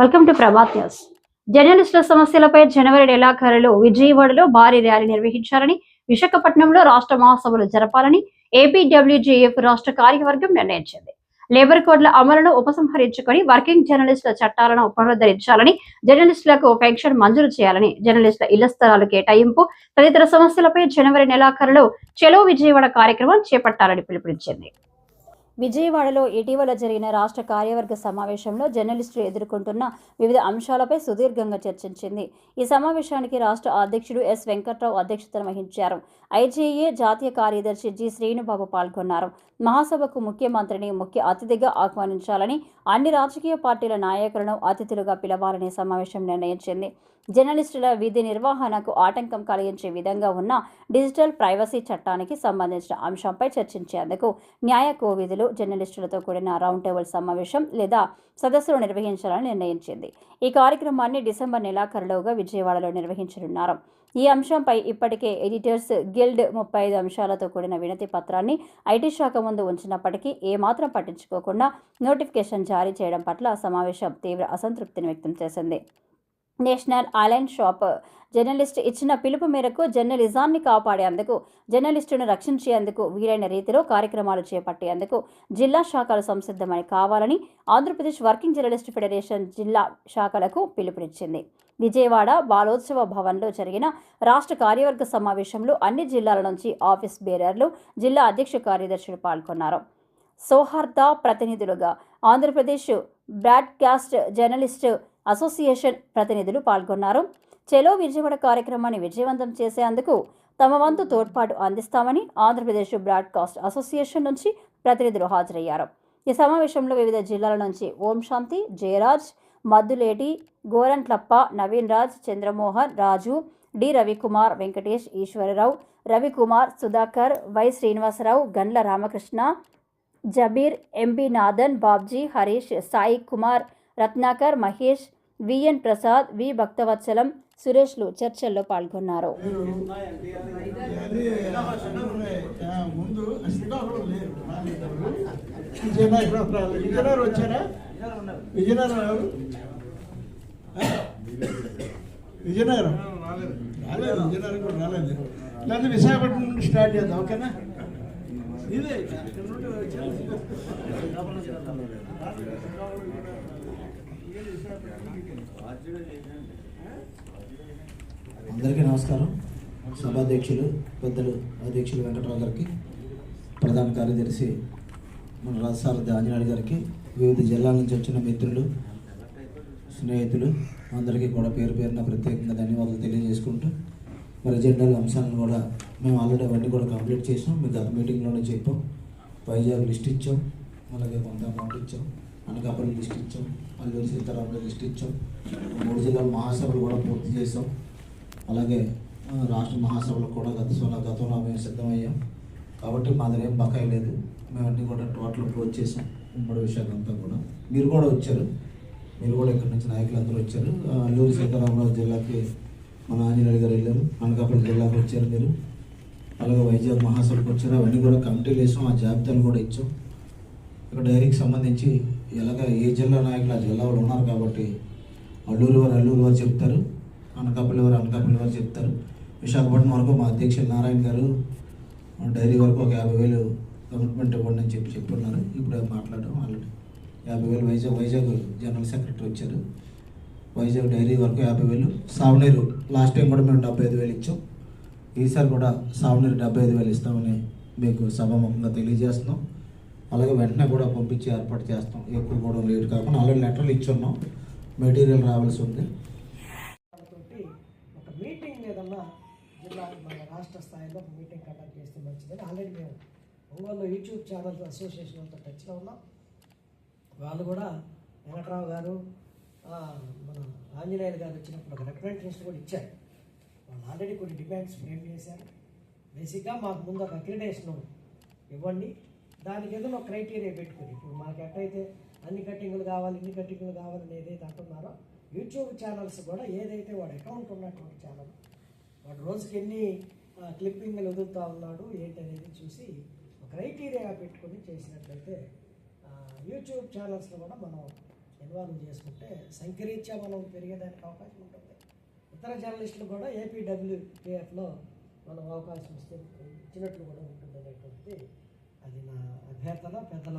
Welcome to Prabhat news జర్నలిస్టుల సమస్యలపై జనవరి నెలాఖరులో విజయవాడలో భారీ ర్యాలీ నిర్వహించాలని విశాఖపట్నంలో రాష్ట్ర మహాసభలు జరపాలని ఏపీడబ్ల్యూజేఎఫ్ రాష్ట్ర కార్యవర్గం నిర్ణయించింది. లేబర్ కోడ్ల అమలును ఉపసంహరించుకొని వర్కింగ్ జర్నలిస్టుల చట్టాలను పునరుద్ధరించాలని జర్నలిస్టులకు పెన్షన్ మంజూరు చేయాలని జర్నలిస్టుల ఇళ్ళ స్థలాలు కేటాయింపు తదితర సమస్యలపై జనవరి నెలాఖరులో చెలో విజయవాడ కార్యక్రమం చేపట్టాలని పిలుపునిచ్చింది. విజయవాడలో ఇటీవల జరిగిన రాష్ట్ర కార్యవర్గ సమావేశంలో జర్నలిస్టులు ఎదుర్కొంటున్న వివిధ అంశాలపై సుదీర్ఘంగా చర్చించింది. ఈ సమావేశానికి రాష్ట్ర అధ్యక్షుడు ఎస్. వెంకట్రావు అధ్యక్షతన వహించారు. ఐజేఏ జాతీయ కార్యదర్శి జి. శ్రీనుబాబు పాల్గొన్నారు. మహాసభకు ముఖ్యమంత్రిని ముఖ్య అతిథిగా ఆహ్వానించాలని అన్ని రాజకీయ పార్టీల నాయకులను అతిథులుగా పిలవాలని సమావేశం నిర్ణయించింది. జర్నలిస్టుల విధి నిర్వహణకు ఆటంకం కలిగించే విధంగా ఉన్న డిజిటల్ ప్రైవసీ చట్టానికి సంబంధించిన అంశంపై చర్చించేందుకు న్యాయ కోవిధులు జర్నలిస్టులతో కూడిన రౌండ్ టేబుల్ సమావేశం లేదా సదస్సులు నిర్వహించాలని నిర్ణయించింది. ఈ కార్యక్రమాన్ని డిసెంబర్ నెలాఖరులోగా విజయవాడలో నిర్వహించనున్నారు. ఈ అంశంపై ఇప్పటికే ఎడిటర్స్ గిల్డ్ ముప్పై ఐదు అంశాలతో కూడిన వినతి పత్రాన్ని ఐటీ శాఖ ముందు ఉంచినప్పటికీ ఏమాత్రం పట్టించుకోకుండా నోటిఫికేషన్ జారీ చేయడం పట్ల సమావేశం తీవ్ర అసంతృప్తిని వ్యక్తం చేసింది. నేషనల్ ఆలైన్ షాప్ జర్నలిస్ట్ ఇచ్చిన పిలుపు మేరకు జర్నలిజాన్ని కాపాడేందుకు జర్నలిస్టును రక్షించేందుకు వీలైన రీతిలో కార్యక్రమాలు చేపట్టేందుకు జిల్లా శాఖలు సంసిద్ధమని కావాలని ఆంధ్రప్రదేశ్ వర్కింగ్ జర్నలిస్ట్ ఫెడరేషన్ జిల్లా శాఖలకు పిలుపునిచ్చింది. విజయవాడ బాలోత్సవ భవన్లో జరిగిన రాష్ట్ర కార్యవర్గ సమావేశంలో అన్ని జిల్లాల నుంచి ఆఫీస్ బేరర్లు జిల్లా అధ్యక్ష కార్యదర్శులు పాల్గొన్నారు. సౌహార్ద ప్రతినిధులుగా ఆంధ్రప్రదేశ్ బ్రాడ్కాస్ట్ జర్నలిస్ట్ అసోసియేషన్ ప్రతినిధులు పాల్గొన్నారు. చెలో విజయవాడ కార్యక్రమాన్ని విజయవంతం చేసేందుకు తమ వంతు తోడ్పాటు అందిస్తామని ఆంధ్రప్రదేశ్ బ్రాడ్కాస్ట్ అసోసియేషన్ నుంచి ప్రతినిధులు హాజరయ్యారు. ఈ సమావేశంలో వివిధ జిల్లాల నుంచి Om Shanti Jayaraj Madduleti Gorantlappa Naveen Raj Chandramohan Raju D Ravikumar Venkatesh Eswararao Ravikumar Sudhakar Y Srinivasarao Gandla Ramakrishna Jabir MB Nathan Babji Harish Sai Kumar Ratnakar Mahesh VN Prasad V Bhaktavatsalam సురేష్లు చర్చల్లో పాల్గొన్నారు విజయనగరం రాలేదు. విజయనగరం కూడా రాలేదు లేదా విశాఖపట్నం నుండి start చేద్దాం ఓకేనా ఇదే అందరికీ నమస్కారం. సభాధ్యక్షులు పెద్దలు అధ్యక్షులు వెంకటరావు గారికి ప్రధాన కార్యదర్శి మన రాజసారథి ఆంజనేయులు గారికి వివిధ జిల్లాల నుంచి వచ్చిన మిత్రులు స్నేహితులు అందరికీ కూడా పేరు పేరున ప్రత్యేకంగా ధన్యవాదాలు తెలియజేసుకుంటూ మరి జనరల్ అంశాలను కూడా మేము ఆల్రెడీ అవన్నీ కూడా కంప్లీట్ చేసాం. మీకు గత మీటింగ్లోనే చెప్పాం. వైజాగ్ లిస్ట్ ఇచ్చాం. అలాగే కొంత అమౌంట్ ఇచ్చాం. అనకాపల్లి లిస్ట్ ఇచ్చాం. అల్లూరి సీతారాములు లిస్ట్ ఇచ్చాం. మూడు జిల్లాల మహాసభలు కూడా పూర్తి చేసాం అలాగే రాష్ట్ర మహాసభలకు కూడా గత గతంలో మేము సిద్ధమయ్యాం. కాబట్టి మా దగ్గర ఏం బకాయి లేదు. మేమన్నీ కూడా టోటల్ క్లోజ్ చేసాం ఉమ్మడి విశాఖ అంతా కూడా. మీరు కూడా వచ్చారు. మీరు కూడా ఇక్కడ నుంచి నాయకులందరూ వచ్చారు. అల్లూరు సీతారామరావు సీతారామరాజు జిల్లాకి మన ఆంజనేయులు గారు వెళ్ళారు. అనకాపల్లి జిల్లాకు వచ్చారు మీరు. అలాగే వైజాగ్ మహాసభకు వచ్చారు. అవన్నీ కూడా కమిటీలు వేసాం. ఆ జాబితాలు కూడా ఇచ్చాం. ఇక్కడ డైరీకి సంబంధించి ఎలాగ ఏ జిల్లా నాయకులు ఆ జిల్లా వాళ్ళు ఉన్నారు కాబట్టి అల్లూరు వారు అల్లూరు వారు చెప్తారు అనకాపల్లి వారు అనకాపల్లి వారు చెప్తారు. విశాఖపట్నం వరకు మా అధ్యక్షులు నారాయణ గారు డైరీ వరకు ఒక యాభై వేలు కమిట్మెంట్ ఇవ్వండి అని చెప్పి చెప్తున్నారు. ఇప్పుడు మాట్లాడడం ఆల్రెడీ యాభై వేలు వైజాగ్ వైజాగ్ జనరల్ సెక్రటరీ వచ్చారు. వైజాగ్ డైరీ వరకు యాభై వేలు. సావనీరు లాస్ట్ టైం కూడా మేము డెబ్బై ఐదు వేలు ఇచ్చాం. ఈసారి కూడా సావనీరు డెబ్బై ఐదు వేలు ఇస్తామని మీకు సభాముఖంగా తెలియజేస్తున్నాం. అలాగే వెంటనే కూడా పంపించి ఏర్పాటు చేస్తాం. ఎక్కువ కూడా లేట్ కాకుండా ఆల్రెడీ లెటర్లు ఇచ్చున్నాం. మెటీరియల్ రావాల్సి ఉంది. ఒక మీటింగ్ ఏదన్నా జిల్లా మన రాష్ట్ర స్థాయిలో ఒక మీటింగ్ కండక్ట్ చేస్తే మంచిదని ఆల్రెడీ మేము ఒంగోలు యూట్యూబ్ ఛానల్ అంతా టచ్లో ఉన్నాం. వాళ్ళు కూడా వెంకట్రావు గారు మన ఆంజనేయులు గారు వచ్చినప్పుడు ఒక రికమెండేషన్ కూడా ఇచ్చారు. వాళ్ళు ఆల్రెడీ కొన్ని డిమాండ్స్ ఫ్రేమ్ చేశారు. బేసిక్గా మాకు ముందు ఒక అక్రిడేషన్ ఇవ్వండి. దానికి ఏదైనా ఒక క్రైటీరియా పెట్టుకుని. ఇప్పుడు మనకి ఎట్టయితే అన్ని కట్టింగులు కావాలి ఇన్ని కట్టింగ్లు కావాలని ఏదైతే అంటున్నారో యూట్యూబ్ ఛానల్స్ కూడా ఏదైతే వాడు అకౌంట్ ఉన్నటువంటి ఛానల్ వాడు రోజుకి ఎన్ని క్లిప్పింగ్లు వదులుతూ ఉన్నాడు ఏంటనేది చూసి ఒక క్రైటీరియా పెట్టుకుని చేసినట్లయితే యూట్యూబ్ ఛానల్స్లో కూడా మనం ఇన్వాల్వ్ చేసుకుంటే సంకరీత్యా మనం పెరిగేదానికి అవకాశం ఉంటుంది. ఇతర జర్నలిస్టులు కూడా ఏపీడబ్ల్యూకేఎఫ్లో మనం అవకాశం ఇస్తే ఇచ్చినట్లు కూడా ఉంటుంది అనేటువంటిది అది నా అభ్యర్థన పెద్దలు